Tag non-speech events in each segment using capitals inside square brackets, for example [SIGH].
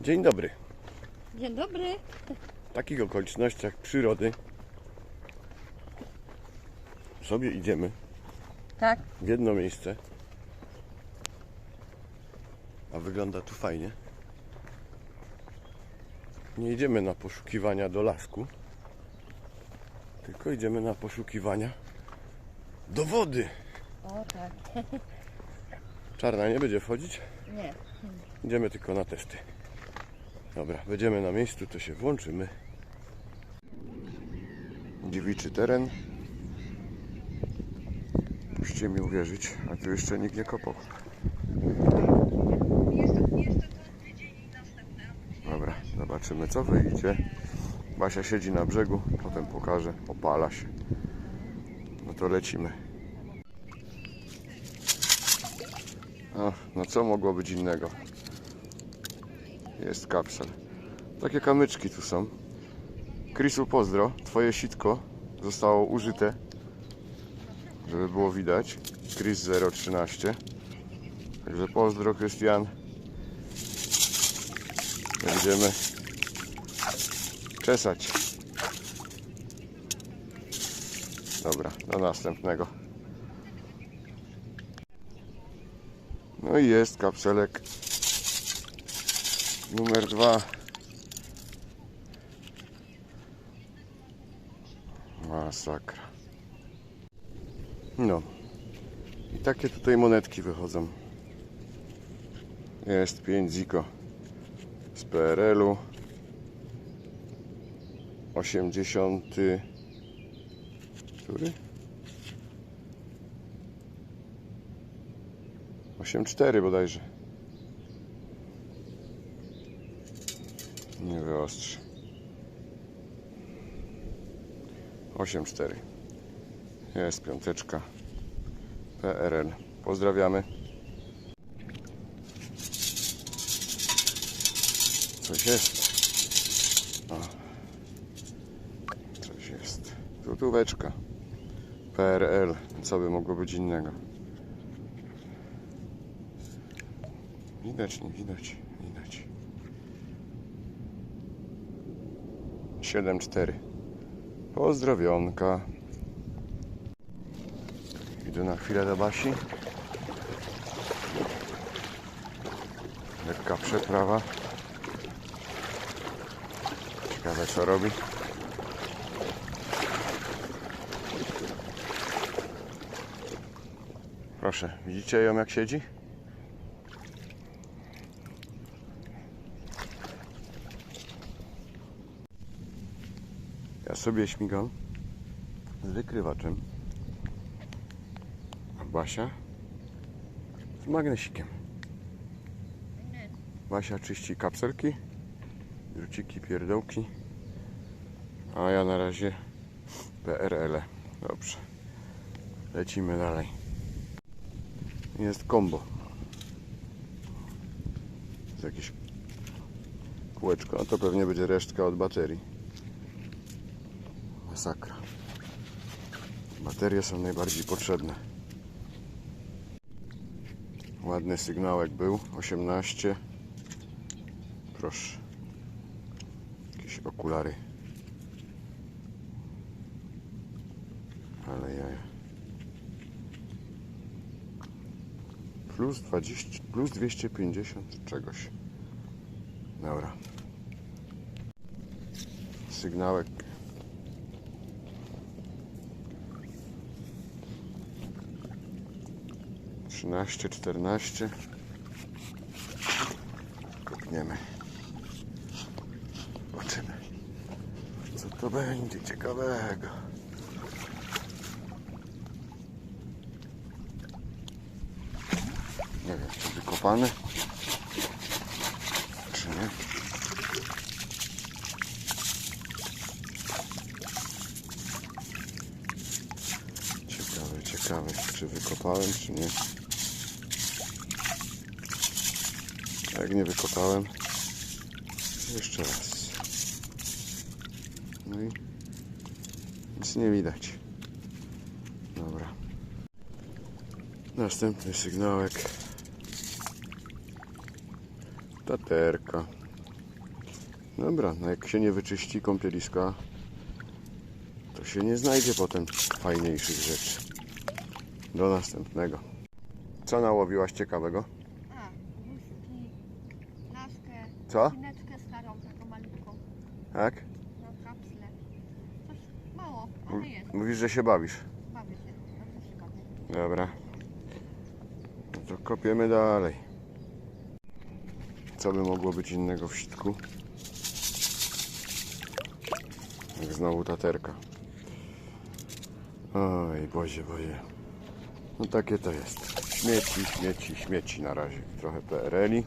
Dzień dobry. Dzień dobry. W takich okolicznościach przyrody sobie idziemy Tak. w jedno miejsce. A wygląda tu fajnie. Nie idziemy na poszukiwania do lasku, tylko idziemy na poszukiwania do wody. O tak. Czarna nie będzie wchodzić, Nie. idziemy tylko na testy. Dobra, będziemy na miejscu, to się włączymy. Dziewiczy teren. Musicie mi uwierzyć, a tu jeszcze nikt nie kopał. Dobra, zobaczymy co wyjdzie. Basia siedzi na brzegu, potem pokaże, opala się. No to lecimy. No co mogło być innego? Jest kapsel. Takie kamyczki tu są. Krisu pozdro, twoje sitko zostało użyte, żeby było widać. Chris 013. Także pozdro Krystian. Będziemy czesać. Dobra, do następnego. No i jest kapselek numer dwa. Masakra. No. I takie tutaj monetki wychodzą. Jest 5 ziko z PRL-u. 80. Który? 8,4 bodajże. Nie wyostrzy. 8,4. Jest piąteczka. PRL. Pozdrawiamy. Coś jest. O. Coś jest. Złotóweczka. PRL. Co by mogło być innego? Widać, nie widać. 7-4. Pozdrowionka. Idę na chwilę do Basi. Lekka przeprawa. Ciekawe co robi. Proszę, widzicie ją jak siedzi? Ja sobie śmigam z wykrywaczem. A Basia z magnesikiem. Basia czyści kapselki, druciki, pierdołki. A ja na razie PRL. -e. Dobrze. Lecimy dalej. Jest kombo. Jest jakieś kółeczko, a to pewnie będzie resztka od baterii. Masakra. Baterie są najbardziej potrzebne. Ładny sygnałek był. 18. Proszę. Jakieś okulary. Ale jaja. Plus 20, plus 250 czegoś. Dobra. Sygnałek 13, 14. Kopniemy. Zobaczymy. Co to będzie ciekawego. Nie wiem, czy wykopany. Czy nie? Ciekawe, czy wykopałem, czy nie. A Jak nie wykopałem, jeszcze raz. No i nic nie widać. Dobra. Następny sygnałek. Taterka. Dobra, no jak się nie wyczyści kąpieliska, to się nie znajdzie potem fajniejszych rzeczy. Do następnego. Co nałowiłaś ciekawego? Co? pineczkę starą, taką malutką, Tak? na kapsle. Coś mało, ale jest. Mówisz, że się bawisz. Bawię się, dobrze się bawię. Dobra. No to kopiemy dalej. Co by mogło być innego w sitku? Jak znowu taterka. Oj, bozie, bozie. No takie to jest. Śmieci, śmieci, śmieci na razie. Trochę PRL-i.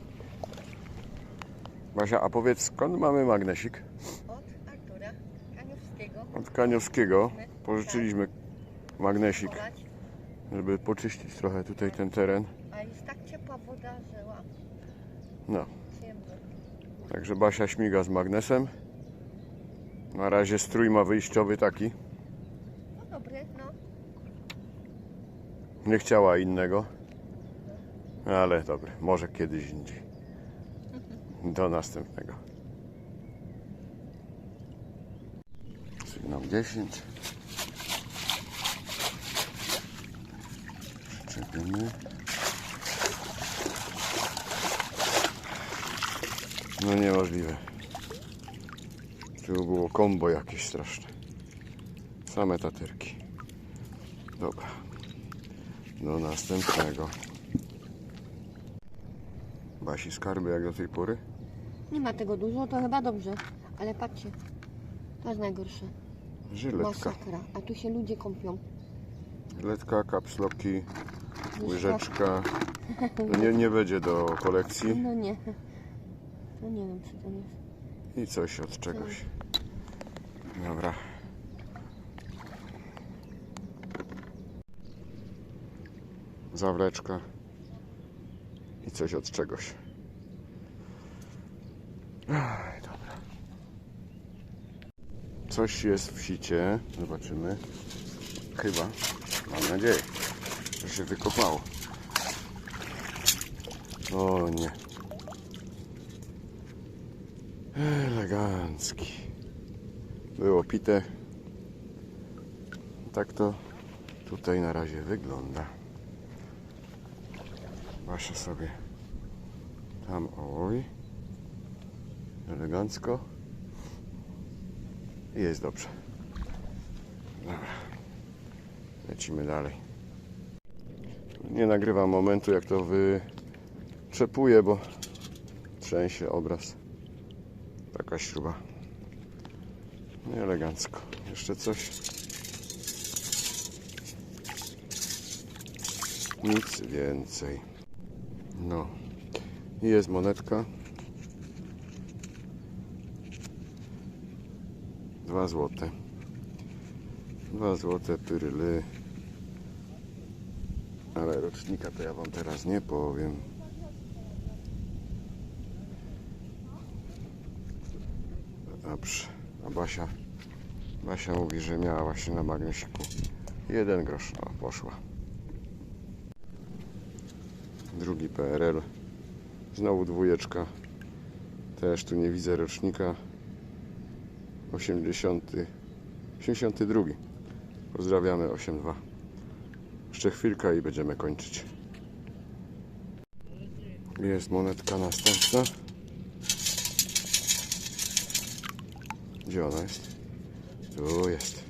Basia, a powiedz skąd mamy magnesik? Od Artura Kaniowskiego. Od Kaniowskiego. Pożyczyliśmy magnesik, Polać, żeby poczyścić trochę tutaj ten teren. a jest tak ciepła woda, że No. Także Basia śmiga z magnesem. Na razie strój ma wyjściowy taki. No dobry, no. Nie chciała innego. Ale dobry, może kiedyś indziej. Do następnego. Sygnał 10. Przyczepimy. No niemożliwe. Tu było kombo jakieś straszne. Same taterki. Dobra. Do następnego. Basi skarby jak do tej pory? Nie ma tego dużo, to chyba dobrze. Ale patrzcie, to jest najgorsze. Żyletka. Masakra. A tu się ludzie kąpią. Żyletka, kapsloki, łyżeczka. To [LAUGHS] nie, nie będzie do kolekcji. No nie. No nie wiem, co to jest. I coś od czegoś. Dobra. Zawleczka. I coś od czegoś. Aj, dobra. Coś jest w sicie. Zobaczymy. Chyba. Mam nadzieję, że się wykopało. O nie. Elegancki. Było pite. Tak to tutaj na razie wygląda. Basia sobie tam oj. Elegancko. I jest dobrze. Dobra. Lecimy dalej. Nie nagrywam momentu jak to wyczepuję, bo trzęsie obraz. Taka śruba. No elegancko. Jeszcze coś. Nic więcej. No. Jest monetka. Dwa złote. Dwa złote pyryly. Ale rocznika to ja wam teraz nie powiem. Dobrze. A Basia, Basia mówi, że miała właśnie na magnesiku jeden grosz. O, poszła. Drugi PRL. Znowu dwójeczka. Też tu nie widzę rocznika. 80. 82. Pozdrawiamy 82. Jeszcze chwilkę i będziemy kończyć. Jest monetka następna. Gdzie ona jest? Tu jest.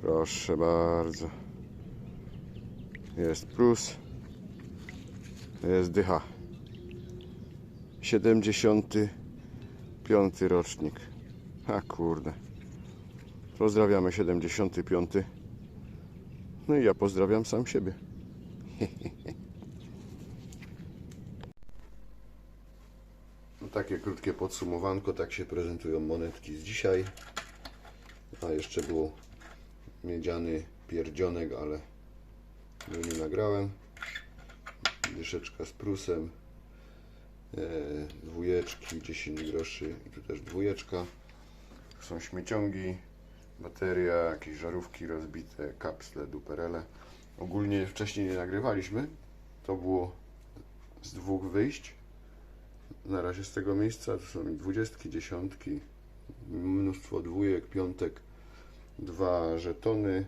Proszę bardzo. Jest plus. Jest dycha. 75 rocznik. A kurde. Pozdrawiamy 75. No i ja pozdrawiam sam siebie. [LAUGHS] No takie krótkie podsumowanko, tak się prezentują monetki z dzisiaj. A jeszcze był miedziany pierdzionek, ale go nie nagrałem. Dyszeczka z prusem. E, dwójeczki, 10 groszy i tu też dwójeczka. Są śmieciągi, bateria, jakieś żarówki rozbite, kapsle, duperele. Ogólnie wcześniej nie nagrywaliśmy. To było z dwóch wyjść. na razie z tego miejsca. To są dwudziestki, dziesiątki, mnóstwo dwójek, piątek, dwa żetony,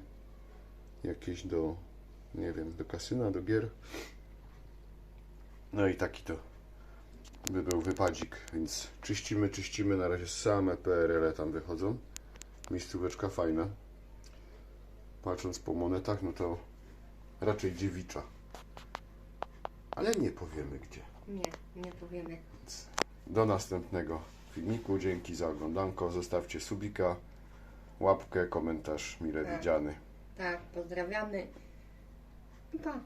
jakieś do, nie wiem, do kasyna, do gier. No i taki to by był wypadzik, więc czyścimy, czyścimy. Na razie same PRL-e tam wychodzą. Miejscóweczka fajna. Patrząc po monetach, no to raczej dziewicza. Ale nie powiemy gdzie. Nie, nie powiemy. Do następnego filmiku. Dzięki za oglądanko. Zostawcie subika, łapkę, komentarz mile Tak. widziany. Tak, pozdrawiamy. Pa.